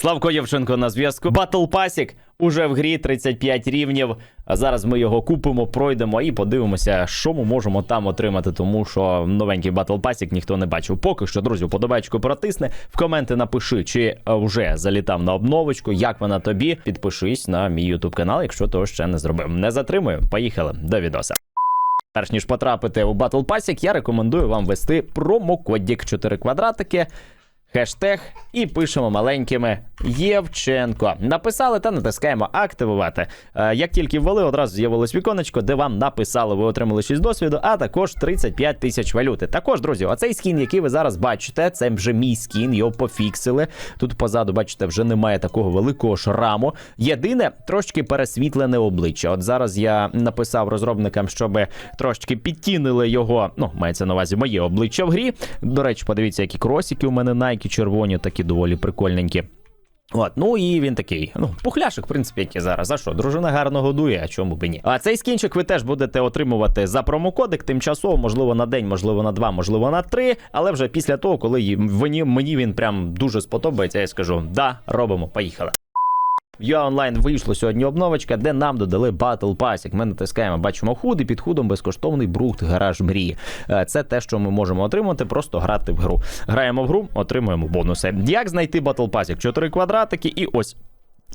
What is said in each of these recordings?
Славко Євченко на зв'язку. Battle Пасік уже в грі 35 рівнів. Зараз ми його купимо, пройдемо і подивимося, що ми можемо там отримати, тому що новенький Battle Пасік ніхто не бачив. Поки що, друзі, подобайку протисни. В коменти напиши, чи вже залітав на обновочку, як вона тобі. Підпишись на мій YouTube канал, якщо того ще не зробив. Не затримую. Поїхали до відоса. Перш ніж потрапити у Battle Pass, я рекомендую вам ввести промокодік 4 квадратики, хештег і пишемо маленькими Євченко. Написали та натискаємо активувати. Е, як тільки ввели, одразу з'явилось віконечко, де вам написали, ви отримали 6 досвіду, а також 35 тисяч валюти. Також, друзі, оцей скін, який ви зараз бачите, це вже мій скін, його пофіксили. Тут позаду, бачите, вже немає такого великого шраму. Єдине, трошки пересвітлене обличчя. От зараз я написав розробникам, щоб трошки підтінили його. Ну, мається на увазі моє обличчя в грі. До речі, подивіться, які кросики у мене Nike червоні, такі доволі прикольненькі. От, ну і він такий, ну, пухляшик, в принципі, як і зараз. А що, дружина гарно годує, а чому б і ні? А цей скінчик ви теж будете отримувати за промокодик, тимчасово, можливо, на день, можливо, на два, можливо, на три. Але вже після того, коли мені він прям дуже сподобається, я скажу: да, робимо, поїхали. Я онлайн вийшло сьогодні обновочка, де нам додали Battle Pass. Ми натискаємо, бачимо худ і під худом безкоштовний брухт гараж мрії. Е, Це те, що ми можемо отримати, просто грати в гру. Граємо в гру, отримуємо бонуси. Як знайти Battle Pass? Чотири квадратики, і ось.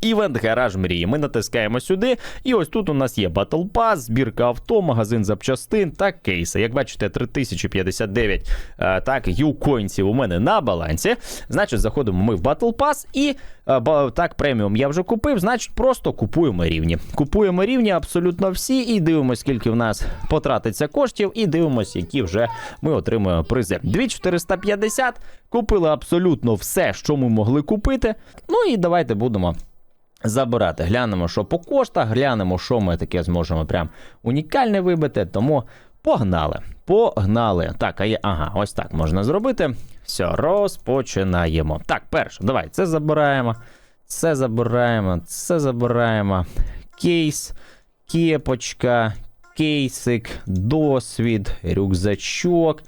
Івент гараж мрії. Ми натискаємо сюди, і ось тут у нас є Battle Pass, збірка авто, магазин запчастин та кейси. Як бачите, 3059 е, так, юкоінців у мене на балансі. Значить, заходимо ми в Battle Pass і е, так, преміум я вже купив. Значить, просто купуємо рівні. Купуємо рівні абсолютно всі, і дивимося, скільки в нас потратиться коштів, і дивимося, які вже ми отримуємо призи. 2450. Купили абсолютно все, що ми могли купити. Ну і давайте будемо забирати. Глянемо, що по коштах, глянемо, що ми таке зможемо прям унікальне вибити. Тому погнали. Погнали. Так, а є. Ага, ось так можна зробити. Все, розпочинаємо. Так, перше, давай, це забираємо. Це забираємо, це забираємо. Кейс, кепочка, кейсик, досвід, рюкзачок.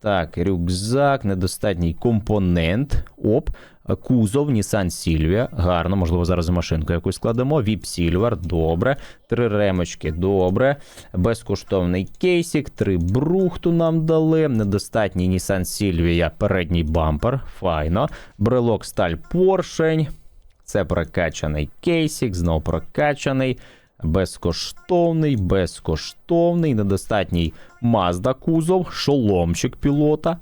Так, рюкзак, недостатній компонент. Оп. Кузов, Nissan Silvia, гарно, можливо, зараз машинку якусь складемо. VIP Silver, добре. Три ремочки, добре. Безкоштовний кейсик, три брухту нам дали. Недостатній Nissan Silvia, передній бампер, файно. Брелок сталь поршень. Це прокачаний кейсик, знов прокачаний. Безкоштовний, безкоштовний, недостатній Mazda кузов, шоломчик пілота.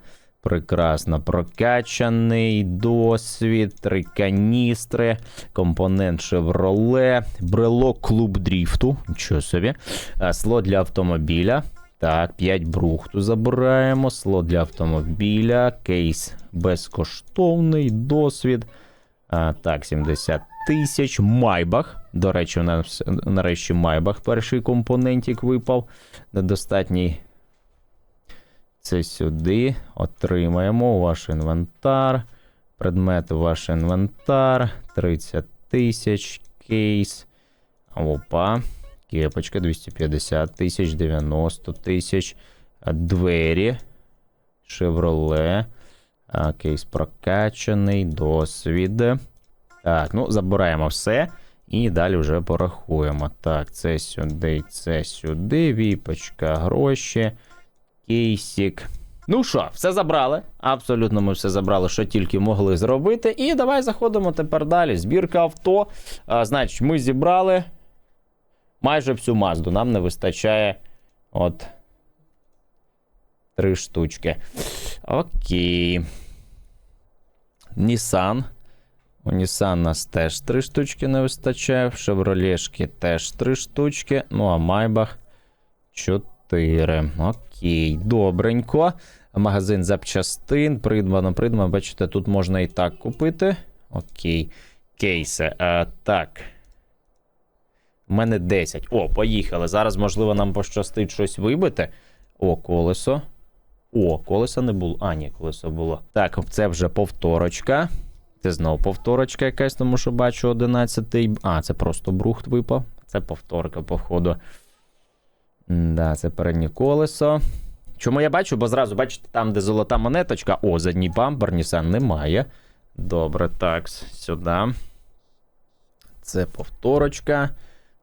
Прекрасно прокачаний досвід, три каністри, компонент Chevrolet, брелок клуб дріфту. Нічого собі. Слот для автомобіля. Так, 5 брухту забираємо. Слот для автомобіля, кейс безкоштовний, досвід. А, так, 70 тисяч. Майбах. До речі, у нас нарешті Майбах перший компонентик випав. Недостатній. Це сюди. Отримаємо ваш інвентар. Предмети ваш інвентар. 30 тисяч. Кейс. Опа. Кепочка 250 тисяч, 90 тисяч. Двері. Шевроле. Кейс прокачаний. Досвід. Так, ну забираємо все. І далі вже порахуємо. Так, це сюди, це сюди. Віпочка, гроші. Кейсик. Ну що, все забрали. Абсолютно ми все забрали, що тільки могли зробити. І давай заходимо тепер далі. Збірка авто. А, значить, ми зібрали майже всю мазду. Нам не вистачає от три штучки. Окей. Nissan. У Nissan нас теж три штучки не вистачає. В Chevrolet теж три штучки. Ну, а Майбах 4. Окей, добренько. Магазин запчастин. Придбано, придбано. Бачите, тут можна і так купити. Окей. Кейси. А, так. У мене 10. О, поїхали. Зараз, можливо, нам пощастить щось вибити. О, колесо. О, колеса не було. А, ні, колесо було. Так, це вже повторочка. Це знову повторочка якась, тому що бачу 11. А, це просто брухт випав. Це повторка, походу. Да, це переднє колесо. Чому я бачу? Бо зразу, бачите, там, де золота монеточка, о, задній бампер Nissan немає. Добре, так, сюди. Це повторочка.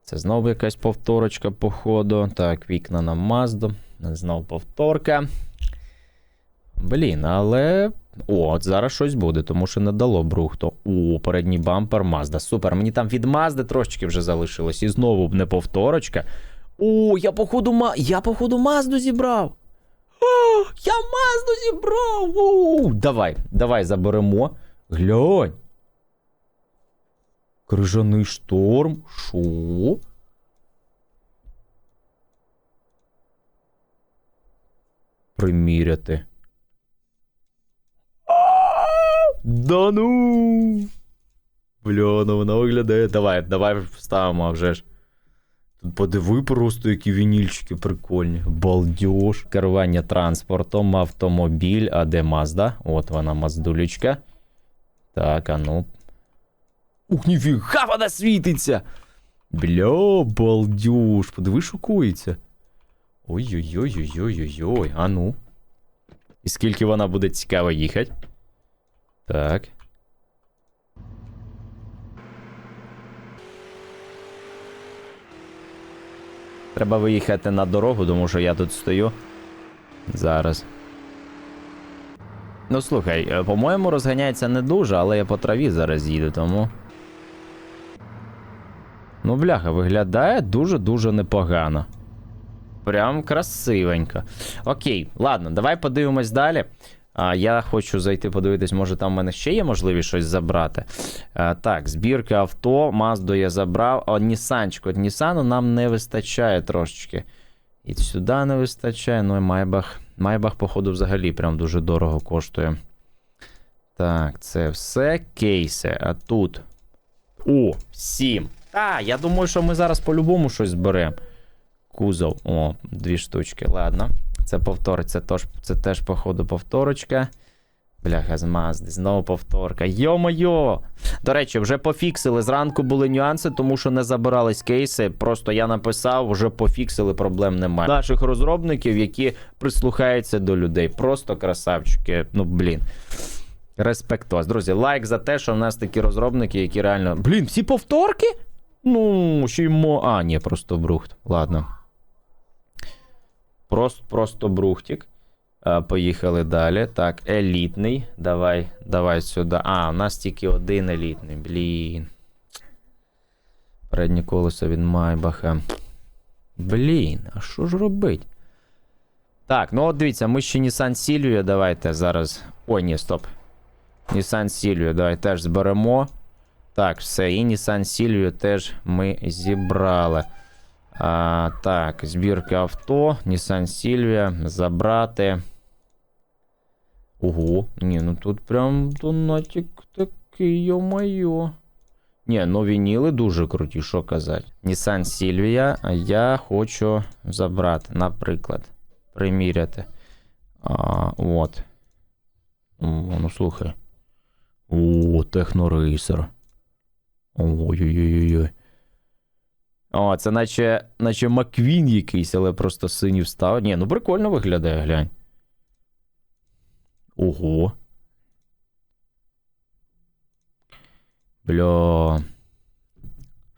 Це знову якась повторочка, походу. Так, вікна на Мазду. Знову повторка. Блін, але. О, от зараз щось буде, тому що не дало брухту. О, передній бампер Мазда. Супер. Мені там від Мазди трошечки вже залишилось. І знову не повторочка. О, я походу ма... Я походу Мазду зібрав. О, я Мазду зібрав. О, давай, давай заберемо. Глянь. Крижаний шторм. Шо? Приміряти. Да ну. Бля, ну вона виглядає. Давай, давай вставимо а вже ж. Подиви просто, які вінільчики прикольні. Балдеж. Керування транспортом, автомобіль, а де Мазда? От вона, маздулечка. Так, а ну. Ух, ніфіга вона світиться! Бля, балдеж. Подиви, шокується. Ой-ой-ой-ой-ой-ой. А ну. І скільки вона буде цікаво їхати? Так. Треба виїхати на дорогу, тому що я тут стою. Зараз. Ну слухай, е, по-моєму, розганяється не дуже, але я по траві зараз їду, тому. Ну, бляха, виглядає дуже-дуже непогано. Прям красивенько. Окей, ладно, давай подивимось далі. А, я хочу зайти подивитись, може там в мене ще є можливість щось забрати. А, так, збірка авто, Мазду я забрав. А Нісанчик, от Нісану нам не вистачає трошечки. І сюди не вистачає. Ну і Майбах. Майбах, походу, взагалі прям дуже дорого коштує. Так, це все кейси. А тут. О, 7. Та, я думаю, що ми зараз по-любому щось зберемо. Кузов. О, дві штучки. Ладно. Це повтор, це, тож, це теж, походу, повторочка. Бляха, з знову повторка. Йо-моє! До речі, вже пофіксили. Зранку були нюанси, тому що не забирались кейси. Просто я написав, вже пофіксили, проблем немає. Наших розробників, які прислухаються до людей. Просто красавчики. Ну, блін. Респектос. Друзі, лайк за те, що в нас такі розробники, які реально. Блін, всі повторки? Ну, ще й мо. А, ні, просто брухт. Ладно. Просто, просто брухтик. Поїхали далі. Так, елітний. Давай, давай сюди. А, у нас тільки один елітний. Блін. Переднє колесо від Майбаха. Блін, а що ж робить? Так, ну от дивіться, ми ще Nissan Silvia, давайте зараз. Ой, ні, стоп. Nissan Silvia, давай теж зберемо. Так, все, і Nissan Silvia теж ми зібрали. А, так, збірка авто, Nissan Silvia, забрати. Ого, ні, ну тут прям донатик такий, йо-моє. Ні, ну вініли дуже круті, що казати. Nissan Silvia я хочу забрати, наприклад, приміряти. А, от. О, ну слухай. О, технорейсер. Ой-ой-ой-ой. О, це наче, наче Маквін якийсь, але просто синій встав. Ні, ну прикольно виглядає, глянь. Ого. Бля.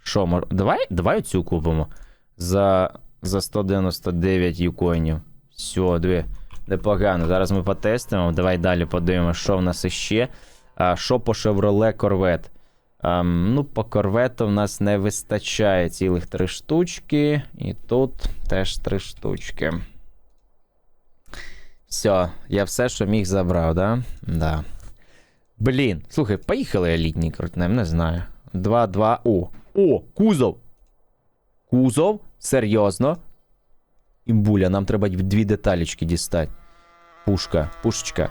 Що, мор... давай, давай оцю купимо. За, за 199 юкоїнів. Все, дві. Непогано. Зараз ми потестимо. Давай далі подивимося, що в нас іще. А, що по Chevrolet Corvette? Ам, ну, по корвету в нас не вистачає цілих три штучки. І тут теж три штучки. Все, я все, що міг, забрав, да? Да. Блін, слухай, поїхали елітні крутнем, не знаю. 2-2. О! О, кузов! Кузов? Серйозно? Імбуля, нам треба дві деталічки дістати. Пушка, пушечка.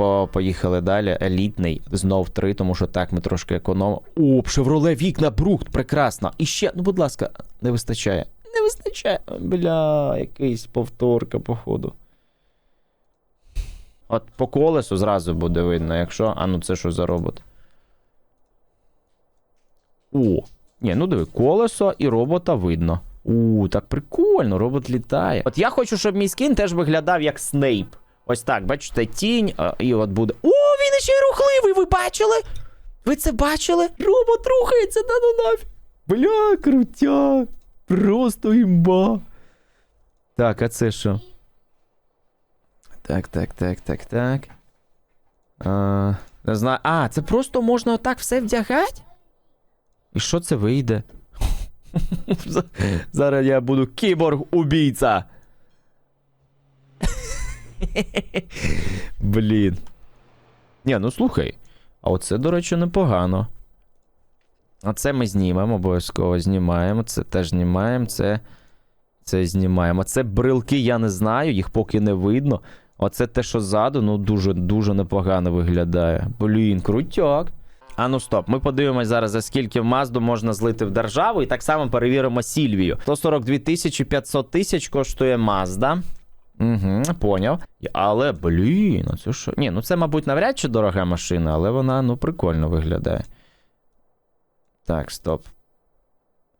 По, поїхали далі. Елітний. Знов три, тому що так ми трошки економимо. О, Шевроле вікна, брухт, прекрасно. І ще, ну, будь ласка, не вистачає. Не вистачає. Бля, якийсь повторка, походу. От по колесу зразу буде видно, якщо. А ну це що за робот? О! Ні, ну диви, колесо і робота видно. У, так прикольно, робот літає. От я хочу, щоб мій скін теж виглядав як Снейп. Ось так, бачите, тінь, і от буде. О, він ще й рухливий, ви бачили? Ви це бачили? Робот рухається, да ну нафіг. Бля, крутяк. Просто імба. Так, а це що? Так, так, так, так, так. А, не знаю. А, це просто можна отак все вдягати? І що це вийде? Зараз я буду кіборг-убійця. Блін. Ні, ну слухай. А оце, до речі, непогано. А це ми знімемо, обов'язково знімаємо. Це теж знімаємо, це. Це знімаємо. Це брилки, я не знаю, їх поки не видно. Оце те, що ззаду, ну дуже дуже непогано виглядає. Блін, крутяк. А ну стоп, ми подивимось зараз, за скільки Мазду можна злити в державу, і так само перевіримо Сільвію. 142 тисячі 500 тисяч коштує Мазда. Угу, поняв. Але, блін, а це що? Ні, ну це, мабуть, навряд чи дорога машина, але вона ну прикольно виглядає. Так, стоп.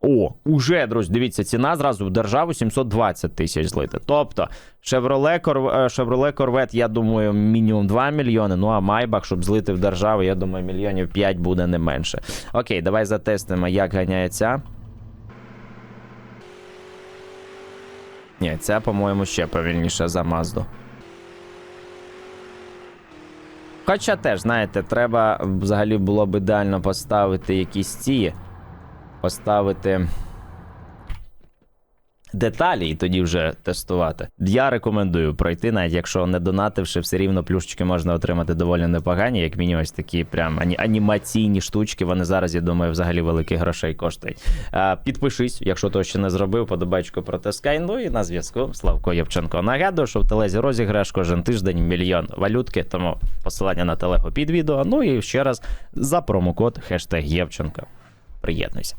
О, уже, друзі, дивіться, ціна зразу в державу 720 тисяч злити. Тобто, Chevrolet, Corv- е, Corvette, я думаю, мінімум 2 мільйони. Ну а Maybach, щоб злити в державу, я думаю, мільйонів 5 буде не менше. Окей, давай затестимо, як ганяє Ні, ця, по-моєму, ще повільніша за Мазду. Хоча теж, знаєте, треба взагалі було б ідеально поставити якісь ці. Поставити деталі і тоді вже тестувати. Я рекомендую пройти, навіть якщо не донативши, все рівно плюшечки можна отримати доволі непогані, як мінімум ось такі прям ані- анімаційні штучки. Вони зараз, я думаю, взагалі великих грошей коштують. Підпишись, якщо то ще не зробив, подобачку протискай. Ну і на зв'язку Славко Євченко. Нагадую, що в телезі розіграш кожен тиждень мільйон валютки, тому посилання на телегу під відео. Ну і ще раз за промокод хештег Євченко. Приєднуйся.